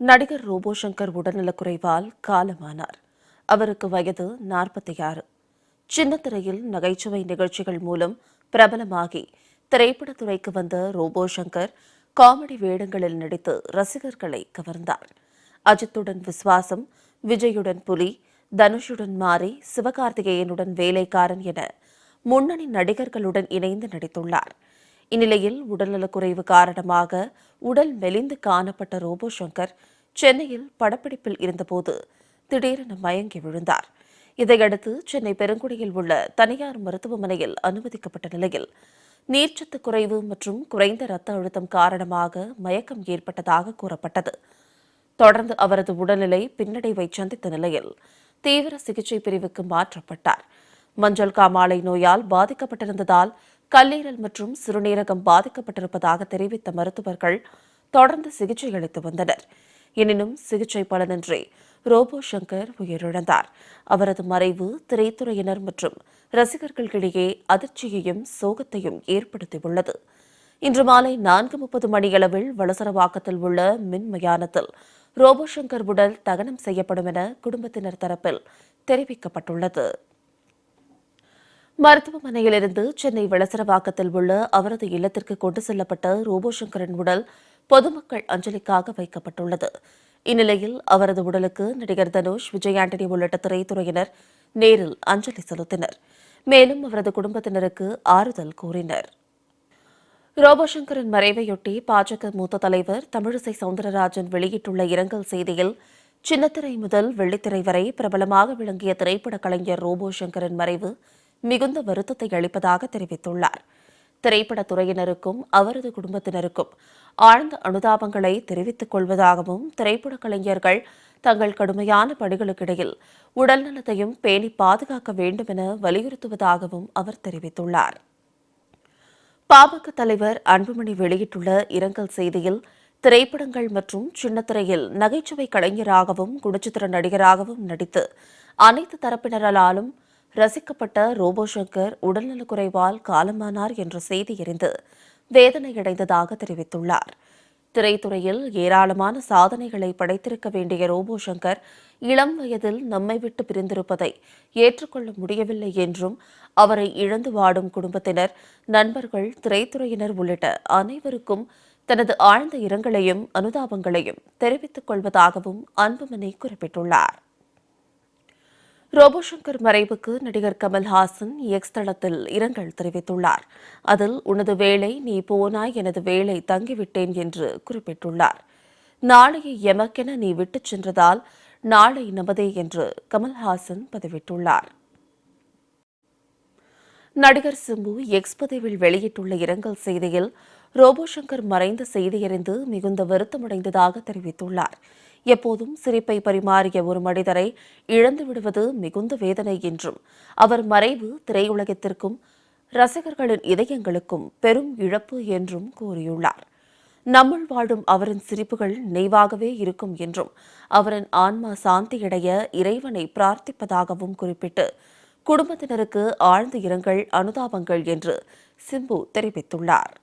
நடிகர் ரோபோ சங்கர் உடல்நலக்குறைவால் காலமானார். அவருக்கு வயது நாற்பத்தி ஆறு சின்னத்திரையில் நகைச்சுவை நிகழ்ச்சிகள் மூலம் பிரபலமாகி திரைப்படத்துறைக்கு வந்த ரோபோ சங்கர் காமெடி வேடங்களில் நடித்து ரசிகர்களை கவர்ந்தார். அஜித்துடன் விஸ்வாசம் விஜயுடன் புலி தனுஷுடன் மாறி சிவகார்த்திகேயனுடன் வேலைக்காரன் என முன்னணி நடிகர்களுடன் இணைந்து நடித்துள்ளார். இந்நிலையில் உடல்நலக்குறைவு காரணமாக உடல் மெலிந்து காணப்பட்ட ரோபோ சங்கர் சென்னையில் படப்பிடிப்பில் இருந்தபோது திடீரென மயங்கி விழுந்தார். இதையடுத்து சென்னை பெருங்குடியில் உள்ள தனியார் மருத்துவமனையில் அனுமதிக்கப்பட்ட நிலையில் நீர்ச்சத்து குறைவு மற்றும் குறைந்த இரத்த அழுத்தம் காரணமாக மயக்கம் ஏற்பட்டதாக கூறப்பட்டது. தொடர்ந்து அவரது உடல்நிலை பின்னடைவை சந்தித்த நிலையில் தீவிர சிகிச்சை பிரிவுக்கு மாற்றப்பட்டார். மஞ்சள் காமாலை நோயால் பாதிக்கப்பட்டிருந்ததால் கல்லீரல் மற்றும் சிறுநீரகம் பாதிக்கப்பட்டிருப்பதாக தெரிவித்த மருத்துவர்கள் தொடர்ந்து சிகிச்சை அளித்து வந்தனர். எனினும் சிகிச்சை பலனின்றி ரோபோ சங்கர் உயிரிழந்தார். அவரது மறைவு திரைத்துறையினர் மற்றும் ரசிகர்களிடையே அதிர்ச்சியையும் சோகத்தையும் ஏற்படுத்தியுள்ளது. இன்று மாலை நான்கு முப்பது மணியளவில் வளசரவாக்கத்தில் உள்ள மின் மயானத்தில் ரோபோ சங்கர் உடல் தகனம் செய்யப்படும் என குடும்பத்தினர் தரப்பில் தெரிவிக்கப்பட்டுள்ளது. மருத்துவமனையிலிருந்து சென்னை வளசரவாக்கத்தில் உள்ள அவரது இல்லத்திற்கு கொண்டு செல்லப்பட்ட ரோபோ சங்கரின் உடல் பொதுமக்கள் அஞ்சலிக்காக வைக்கப்பட்டுள்ளது. இந்நிலையில் அவரது உடலுக்கு நடிகர் தனுஷ் விஜய் ஆண்டனி உள்ளிட்ட திரைத்துறையினர் நேரில் அஞ்சலி செலுத்தினர். மேலும் அவரது குடும்பத்தினருக்கு ஆறுதல் கூறினர். ரோபோசங்கரின் மறைவையொட்டி பாஜக மூத்த தலைவர் தமிழிசை சவுந்தரராஜன் வெளியிட்டுள்ள இரங்கல் செய்தியில் சின்னத்திரை முதல் வெள்ளித்திரை வரை பிரபலமாக விளங்கிய திரைப்பட கலைஞர் ரோபோ சங்கரின் மறைவு மிகுந்த வருத்தத்தை அளிப்பதாக தெரிவித்துள்ளார். திரைப்பட துறையினருக்கும் அவரது குடும்பத்தினருக்கும் ஆழ்ந்த அனுதாபங்களை தெரிவித்துக் கொள்வதாகவும் திரைப்பட கலைஞர்கள் தங்கள் கடுமையான பணிகளுக்கிடையில் உடல்நலத்தையும் பேணி பாதுகாக்க வேண்டும் என வலியுறுத்துவதாகவும் அவர் தெரிவித்துள்ளார். பாமக தலைவர் அன்புமணி வெளியிட்டுள்ள இரங்கல் செய்தியில் திரைப்படங்கள் மற்றும் சின்னத்திரையில் நகைச்சுவை கலைஞராகவும் குணச்சித்திர நடிகராகவும் நடித்து அனைத்து தரப்பினராலும் ரசிக்கப்பட்ட ரோபோ சங்கர் உடல்நலக்குறைவால் காலமானார் என்ற செய்தி அறிந்து வேதனையடைந்ததாக தெரிவித்துள்ளார். திரைத்துறையில் ஏராளமான சாதனைகளை படைத்திருக்க வேண்டிய ரோபோ சங்கர் இளம் வயதில் நம்மை விட்டு பிரிந்திருப்பதை ஏற்றுக்கொள்ள முடியவில்லை என்றும் அவரை இழந்து வாடும் குடும்பத்தினர் நண்பர்கள் திரைத்துறையினர் உள்ளிட்ட அனைவருக்கும் தனது ஆழ்ந்த இரங்கலையும் அனுதாபங்களையும் தெரிவித்துக் கொள்வதாகவும் அன்புமணி குறிப்பிட்டுள்ளார். ரோபோசங்கர் மறைவுக்கு நடிகர் கமல்ஹாசன் எக்ஸ் தளத்தில் இரங்கல் தெரிவித்துள்ளார். அதில் உனது வேலை நீ போனாய் எனது வேலை தங்கிவிட்டேன் என்று குறிப்பிட்டுள்ளார். நாளையை எமக்கென நீ விட்டுச் சென்றதால் நாளை நமதே என்று கமல்ஹாசன் பதிவிட்டுள்ளார். நடிகர் சிம்பு எக்ஸ் பதிவில் வெளியிட்டுள்ள இரங்கல் செய்தியில் ரோபோசங்கர் மறைந்த செய்தியறிந்து மிகுந்த வருத்தமடைந்ததாக தெரிவித்துள்ளார். எப்போதும் சிரிப்பை பரிமாறிய ஒரு மனிதரை இழந்து விடுவது மிகுந்த வேதனை என்றும் அவர் மறைவு திரையுலகத்திற்கும் ரசிகர்களின் இதயங்களுக்கும் பெரும் இழப்பு என்றும் கூறியுள்ளார். நம்முள் வாழும் அவரின் சிரிப்புகள் நினைவாகவே இருக்கும் என்றும் அவரின் ஆன்மா சாந்தியடைய இறைவனை பிரார்த்திப்பதாகவும் குறிப்பிட்டு குடும்பத்தினருக்கு ஆழ்ந்த இரங்கல் அனுதாபங்கள் என்று சிம்பு தெரிவித்துள்ளார்.